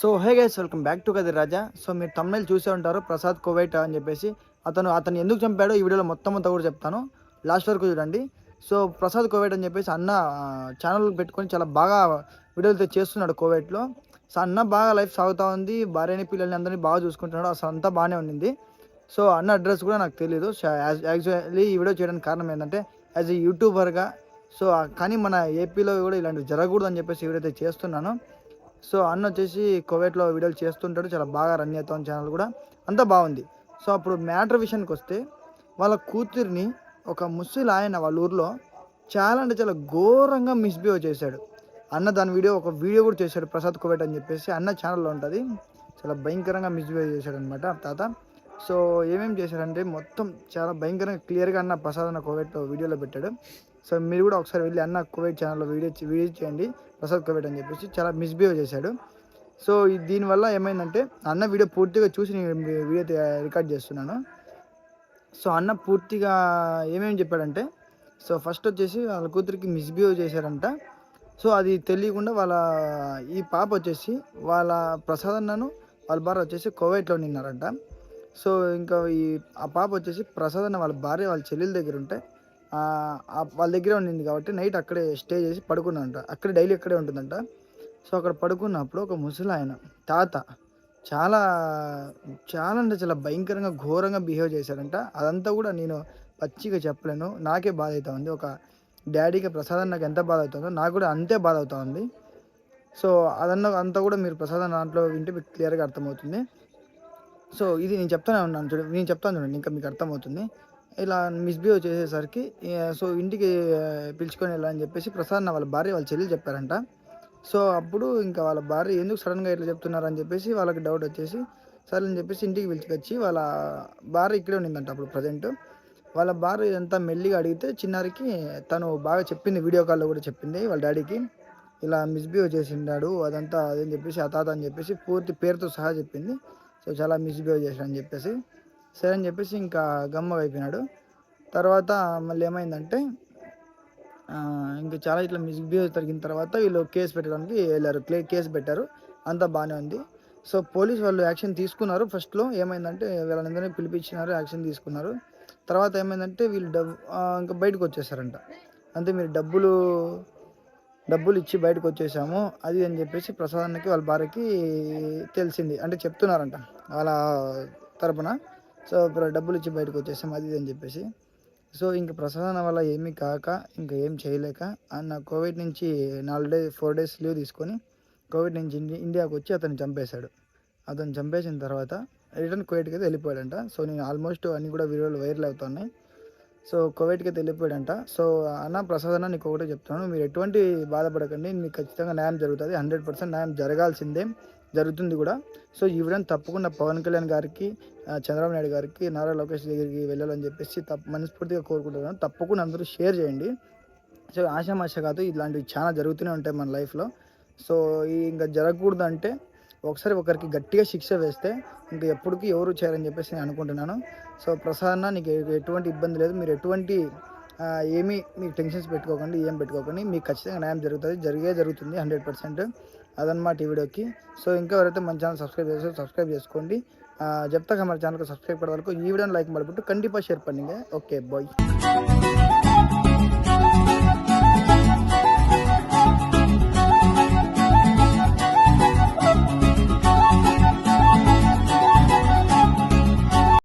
So hey guys welcome back to కది Raja so మీరు తమిళ చూసే ఉంటారు ప్రసాద్ కోవైట్ అని చెప్పేసి. అతను అతను ఎందుకు చంపాడో ఈ వీడియోలో మొత్తం అంతా కూడా చెప్తాను. లాస్ట్ వరకు చూడండి. సో ప్రసాద్ కోవైట్ అని చెప్పేసి అన్న ఛానల్ పెట్టుకొని చాలా బాగా వీడియోలు చేస్తున్నాడు కోవైట్లో సో అన్న బాగా లైఫ్ సాగుతూ ఉంది. భార్యని పిల్లల్ని అందరినీ బాగా చూసుకుంటున్నాడు. అసలు అంతా బాగానే ఉండింది. సో అన్న అడ్రస్ కూడా నాకు తెలియదు యాక్చువల్లీ ఈ వీడియో చేయడానికి కారణం ఏంటంటే యాజ్ ఎ యూట్యూబర్గా సో కానీ మన ఏపీలో కూడా ఇలాంటివి జరగకూడదు అని చెప్పేసి ఎవరైతే చేస్తున్నానో చేస్తున్నాను. సో అన్న వచ్చేసి కోవేట్లో వీడియోలు చేస్తుంటాడు చాలా బాగా రన్ అవుతాం ఛానల్ కూడా. అంతా బాగుంది. సో అప్పుడు మ్యాటర్ విషయానికి వస్తే వాళ్ళ కూతురిని ఒక ముస్లిం ఆయన వాళ్ళ ఊర్లో చాలా అంటే చాలా ఘోరంగా మిస్బిహేవ్ చేశాడు. అన్న దాని వీడియో ఒక వీడియో కూడా చేశాడు ప్రసాద్ కోవేట్ అని చెప్పేసి. అన్న ఛానల్లో ఉంటుంది. చాలా భయంకరంగా మిస్బిహేవ్ చేశాడు అనమాట తాత. సో ఏమేమి చేశాడంటే మొత్తం చాలా భయంకరంగా క్లియర్గా అన్న ప్రసాద్ అన్న కోవేట్ వీడియోలో పెట్టాడు. సో మీరు కూడా ఒకసారి వెళ్ళి అన్న కోవేట్ ఛానల్లో వీడియో వీడియో చేయండి. ప్రసాద్ కోవేట్ అని చెప్పేసి చాలా మిస్బిహేవ్ చేశాడు. సో దీనివల్ల ఏమైందంటే అన్న వీడియో పూర్తిగా చూసి నేను వీడియో రికార్డ్ చేస్తున్నాను. సో అన్న పూర్తిగా ఏమేమి చెప్పాడంటే సో ఫస్ట్ వచ్చేసి వాళ్ళ కూతురికి మిస్బిహేవ్ చేశారంట. సో అది తెలియకుండా వాళ్ళ ఈ పాప వచ్చేసి వాళ్ళ ప్రసాద్ అన్నను వాళ్ళ భార్య వచ్చేసి కోవైట్లో నిన్నారంట. సో ఇంకా ఈ ఆ పాప వచ్చేసి ప్రసాద్ అన్న వాళ్ళ భార్య వాళ్ళ చెల్లెల దగ్గర ఉంటే వాళ్ళ దగ్గరే ఉండింది కాబట్టి నైట్ అక్కడే స్టే చేసి పడుకున్నాడంట. అక్కడే డైలీ అక్కడే ఉంటుందంట. సో అక్కడ పడుకున్నప్పుడు ఒక ముసలాయన తాత చాలా చాలా అంటే చాలా భయంకరంగా ఘోరంగా బిహేవ్ చేశాడంట. అదంతా కూడా నేను పచ్చిగా చెప్పలేను. నాకే బాధ అవుతా ఉంది. ఒక డాడీకి ప్రసాదం నాకు ఎంత బాధ అవుతుందో నాకు కూడా అంతే బాధ అవుతా ఉంది. సో అదన్న అంతా కూడా మీరు ప్రసాదం దాంట్లో వింటే మీకు క్లియర్గా అర్థమవుతుంది. సో ఇది నేను చెప్తానే ఉన్నాను చూడండి నేను చెప్తాను చూడండి ఇంకా మీకు అర్థమవుతుంది. ఇలా మిస్బిహేవ్ చేసేసరికి సో ఇంటికి ఆ, పిలుచుకొని వెళ్ళాలని చెప్పేసి ప్రసాద్ వాళ్ళ భార్య వాళ్ళ చెల్లి చెప్పారంట. సో అప్పుడు ఇంకా వాళ్ళ భార్య ఎందుకు సడన్గా ఇట్లా చెప్తున్నారు అని చెప్పేసి వాళ్ళకి డౌట్ వచ్చేసి సరే అని చెప్పేసి ఇంటికి పిలిచికొచ్చి వాళ్ళ భార్య ఇక్కడే ఉండిందంట అప్పుడు ప్రజెంట్ వాళ్ళ భార్య ఎంత మెల్లిగా అడిగితే చిన్నారికి తను బాగా చెప్పింది వీడియో కాల్లో కూడా చెప్పింది వాళ్ళ డాడీకి ఇలా మిస్బిహేవ్ చేసిండాడు అదంతా అదని చెప్పేసి ఆ తాత అని చెప్పేసి పూర్తి పేరుతో సహా చెప్పింది. సో చాలా మిస్బిహేవ్ చేశాడని చెప్పేసి. సరే అని చెప్పేసి ఇంకా గమ్మ అయిపోయినాడు. తర్వాత మళ్ళీ ఏమైందంటే ఇంకా చాలా ఇట్లా మిస్బిహేవ్ జరిగిన తర్వాత వీళ్ళు కేసు పెట్టడానికి వెళ్ళారు. క్లే కేసు పెట్టారు. అంతా బాగానే ఉంది. సో పోలీస్ వాళ్ళు యాక్షన్ తీసుకున్నారు ఫస్ట్లో. ఏమైందంటే వీళ్ళందరినీ పిలిపించినారు యాక్షన్ తీసుకున్నారు. తర్వాత ఏమైందంటే వీళ్ళు డబ్బు ఇంకా బయటకు వచ్చేసారంట. అంతే మీరు డబ్బులు డబ్బులు ఇచ్చి బయటకు వచ్చేసాము అది అని చెప్పేసి ప్రసాదానికి వాళ్ళ భార్యకి తెలిసింది. అంటే చెప్తున్నారంట వాళ్ళ తరపున. సో డబ్బులు ఇచ్చి బయటకు వచ్చేసాం అది ఇది అని చెప్పేసి. సో ఇంక ప్రసాదం వల్ల ఏమీ కాక ఇంకా ఏం చేయలేక అన్న కోవిడ్ నుంచి నాలుగు డేస్ ఫోర్ డేస్ లీవ్ తీసుకొని కోవిడ్ నుంచి ఇండియాకి వచ్చి అతను చంపేశాడు. అతను చంపేసిన తర్వాత రిటర్న్ కోవిడ్కి అయితే వెళ్ళిపోయాడంట. సో నేను ఆల్మోస్ట్ అన్నీ కూడా వీడియోలు వైరల్ అవుతున్నాయి. సో కోవిడ్కి అయితే వెళ్ళిపోయాడంట. సో అన్న ప్రసాదన నీకు ఒకటే చెప్తున్నాను. మీరు ఎటువంటి బాధపడకండి. మీకు ఖచ్చితంగా న్యాయం జరుగుతుంది. హండ్రెడ్ పర్సెంట్ న్యాయం జరగాల్సిందే. జరుగుతుంది కూడా. సో ఈ వీడియోని తప్పకుండా పవన్ కళ్యాణ్ గారికి చంద్రబాబు నాయుడు గారికి నారా లోకేష్ దగ్గరికి వెళ్ళాలని చెప్పేసి తప్ప మనస్ఫూర్తిగా కోరుకుంటున్నాను. తప్పకుండా అందరూ షేర్ చేయండి. సో ఆశామాష కాదు ఇలాంటివి చాలా జరుగుతూనే ఉంటాయి మన లైఫ్లో. సో ఇంకా జరగకూడదు అంటే ఒకసారి ఒకరికి గట్టిగా శిక్ష వేస్తే ఇంకా ఎప్పటికీ ఎవరు చేయరని చెప్పేసి నేను అనుకుంటున్నాను. సో ప్రసాదన నీకు ఎటువంటి ఇబ్బంది లేదు. మీరు ఎటువంటి ఏమీ మీకు టెన్షన్స్ పెట్టుకోకండి ఏం పెట్టుకోకండి. మీకు ఖచ్చితంగా న్యాయం జరుగుతుంది. జరిగే జరుగుతుంది హండ్రెడ్ పర్సెంట్ అదనమాట ఈ వీడియోకి. సో ఇంకా ఎవరైతే మన ఛానల్ సబ్స్క్రైబ్ చేస్తే సబ్స్క్రైబ్ చేసుకోండి. చెప్తాక మన ఛానల్కి సబ్స్క్రైబ్ పడవరకు ఈ వీడియోని లైక్ మళ్ళీ కండిపా షేర్ பண்ணுங்கள் ఓకే బాయ్.